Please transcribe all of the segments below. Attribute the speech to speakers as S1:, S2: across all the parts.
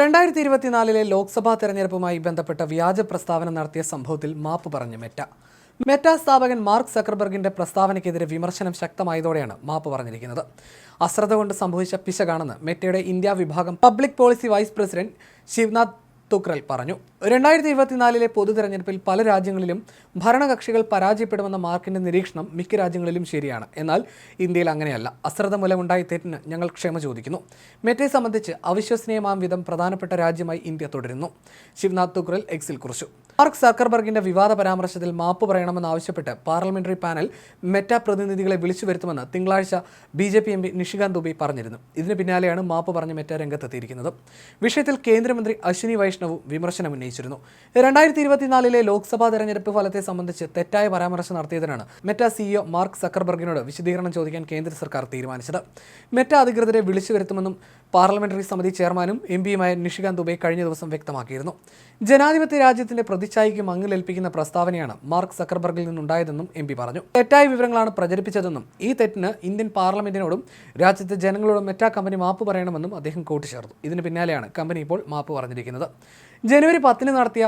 S1: രണ്ടായിരത്തി ഇരുപത്തിനാലിലെ ലോക്സഭാ തെരഞ്ഞെടുപ്പുമായി ബന്ധപ്പെട്ട വ്യാജ പ്രസ്താവന നടത്തിയ സംഭവത്തിൽ മാപ്പ് പറഞ്ഞു മെറ്റ മെറ്റ സ്ഥാപകൻ മാർക്ക് സക്കർബർഗിന്റെ പ്രസ്താവനയ്ക്കെതിരെ വിമർശനം ശക്തമായതോടെയാണ് മാപ്പ് പറഞ്ഞിരിക്കുന്നത് അശ്രദ്ധ കൊണ്ട് സംഭവിച്ച പിശകാണെന്ന് മെറ്റയുടെ ഇന്ത്യ വിഭാഗം public policy vice president Shivnath Thukral പറഞ്ഞു രണ്ടായിരത്തി ഇരുപത്തിനാലിലെ പൊതു തെരഞ്ഞെടുപ്പിൽ പല രാജ്യങ്ങളിലും ഭരണകക്ഷികൾ പരാജയപ്പെടുമെന്ന മാർക്കിന്റെ നിരീക്ഷണം മിക്ക രാജ്യങ്ങളിലും ശരിയാണ് എന്നാൽ ഇന്ത്യയിൽ അങ്ങനെയല്ല അശ്രദ്ധ മൂലമുണ്ടായ തെറ്റിന് ഞങ്ങൾ ക്ഷമ ചോദിക്കുന്നു മെറ്റെ സംബന്ധിച്ച് അവിശ്വസനീയമാം വിധം പ്രധാനപ്പെട്ട രാജ്യമായി ഇന്ത്യ തുടരുന്നു ശിവനാഥ് തുക്രൽ എക്സിൽ കുറിച്ചു മാർക്ക് സക്കർബർഗിന്റെ വിവാദ പരാമർശത്തിൽ മാപ്പ് പറയണമെന്നാവശ്യപ്പെട്ട് പാർലമെന്ററി പാനൽ മെറ്റ പ്രതിനിധികളെ വിളിച്ചു വരുത്തുമെന്ന് തിങ്കളാഴ്ച B J P M P Nishikant Dubey പറഞ്ഞിരുന്നു ഇതിന് പിന്നാലെയാണ് മാപ്പ് പറഞ്ഞ് മെറ്റ രംഗത്തെത്തിയിരിക്കുന്നത് വിഷയത്തിൽ കേന്ദ്രമന്ത്രി അശ്വിനി വൈഷ്ണവ് വിമർശനവും വിമർശനം ഉന്നയിച്ചിരുന്നു രണ്ടായിരത്തി ഇരുപത്തിനാലിലെ ലോക്സഭാ തെരഞ്ഞെടുപ്പ് ഫലത്തെ സംബന്ധിച്ച് തെറ്റായ പരാമർശം നടത്തിയതിനാണ് മെറ്റ സിഇഒ മാർക്ക് സക്കർബർഗിനോട് വിശദീകരണം ചോദിക്കാൻ കേന്ദ്ര സർക്കാർ തീരുമാനിച്ചത് മെറ്റ അധികൃതരെ വിളിച്ചു വരുത്തുമെന്നും പാർലമെന്ററി സമിതി ചെയർമാനും എം പിയുമായ നിഷികാന്ത് ദുബെ കഴിഞ്ഞ ദിവസം വ്യക്തമാക്കിയിരുന്നു ജനാധിപത്യ രാജ്യത്തിന്റെ പ്രതിച്ഛായിക്ക് മങ്ങലേൽപ്പിക്കുന്ന പ്രസ്താവനയാണ് മാർക്ക് സക്കർബർഗിൽ നിന്നുണ്ടായതെന്നും എം പി പറഞ്ഞു തെറ്റായ വിവരങ്ങളാണ് പ്രചരിപ്പിച്ചതെന്നും ഈ തെറ്റിന് ഇന്ത്യൻ പാർലമെന്റിനോടും രാജ്യത്തെ ജനങ്ങളോടും മെറ്റാ കമ്പനി മാപ്പ് പറയണമെന്നും അദ്ദേഹം കൂട്ടിച്ചേർത്തു ഇതിന് പിന്നാലെയാണ് കമ്പനി ഇപ്പോൾ മാപ്പ് പറഞ്ഞിരിക്കുന്നത് ജനുവരി പത്തിന് നടത്തിയ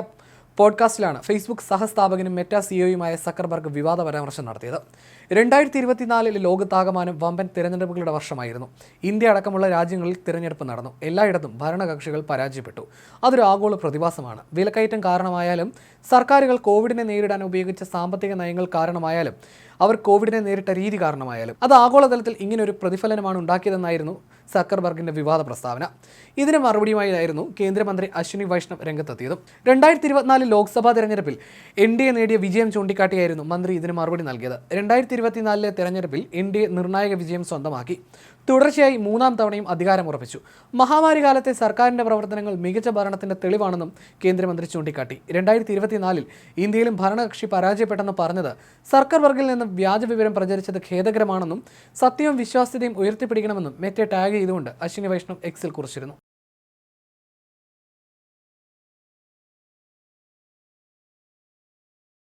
S1: പോഡ്കാസ്റ്റിലാണ് ഫേസ്ബുക്ക് സഹസ്ഥാപകനും മെറ്റ സിഇഒയുമായ സക്കർബർഗ് വിവാദ പരാമർശം നടത്തിയത് രണ്ടായിരത്തി ഇരുപത്തിനാലിൽ ലോകത്താകമാനം വമ്പൻ തിരഞ്ഞെടുപ്പുകളുടെ വർഷമായിരുന്നു ഇന്ത്യ അടക്കമുള്ള രാജ്യങ്ങളിൽ തിരഞ്ഞെടുപ്പ് നടന്നു എല്ലായിടത്തും ഭരണകക്ഷികൾ പരാജയപ്പെട്ടു അതൊരു ആഗോള പ്രതിഭാസമാണ് വിലക്കയറ്റം കാരണമായാലും സർക്കാരുകൾ കോവിഡിനെ നേരിടാൻ ഉപയോഗിച്ച സാമ്പത്തിക നയങ്ങൾ കാരണമായാലും അവർ കോവിഡിനെ നേരിട്ട രീതി കാരണമായാലും അത് ആഗോളതലത്തിൽ ഇങ്ങനെ ഒരു പ്രതിഫലനമാണ് ഉണ്ടാക്കിയതെന്നായിരുന്നു സക്കർബർഗിന്റെ വിവാദ പ്രസ്താവന ഇതിന് മറുപടിയുമായിരുന്നു കേന്ദ്രമന്ത്രി അശ്വിനി വൈഷ്ണവ് രംഗത്തെത്തിയതും രണ്ടായിരത്തി ഇരുപത്തിനാല് ലോക്സഭാ തെരഞ്ഞെടുപ്പിൽ എൻ ഡി എ നേടിയ വിജയം ചൂണ്ടിക്കാട്ടിയായിരുന്നു മന്ത്രി ഇതിന് മറുപടി നൽകിയത് രണ്ടായിരത്തി ഇരുപത്തിനാലിലെ തെരഞ്ഞെടുപ്പിൽ എൻ ഡി എ നിർണായക വിജയം സ്വന്തമാക്കി തുടർച്ചയായി മൂന്നാം തവണയും അധികാരം ഉറപ്പിച്ചു മഹാമാരി കാലത്തെ സർക്കാരിന്റെ പ്രവർത്തനങ്ങൾ മികച്ച ഭരണത്തിന്റെ തെളിവാണെന്നും കേന്ദ്രമന്ത്രി ചൂണ്ടിക്കാട്ടി രണ്ടായിരത്തി ഇരുപത്തിനാലിൽ ഇന്ത്യയിലും ഭരണകക്ഷി പരാജയപ്പെട്ടെന്ന് പറഞ്ഞത് സർക്കാർ വർഗിൽ നിന്ന് വ്യാജ വിവരം പ്രചരിച്ചത് ഖേദകരമാണെന്നും സത്യവും വിശ്വാസ്യതയും ഉയർത്തിപ്പിടിക്കണമെന്നും മെറ്റെ ടാഗ് ആകെ ചെയ്തുകൊണ്ട് അശ്വിനി വൈഷ്ണവ് എക്സിൽ കുറിച്ചിരുന്നു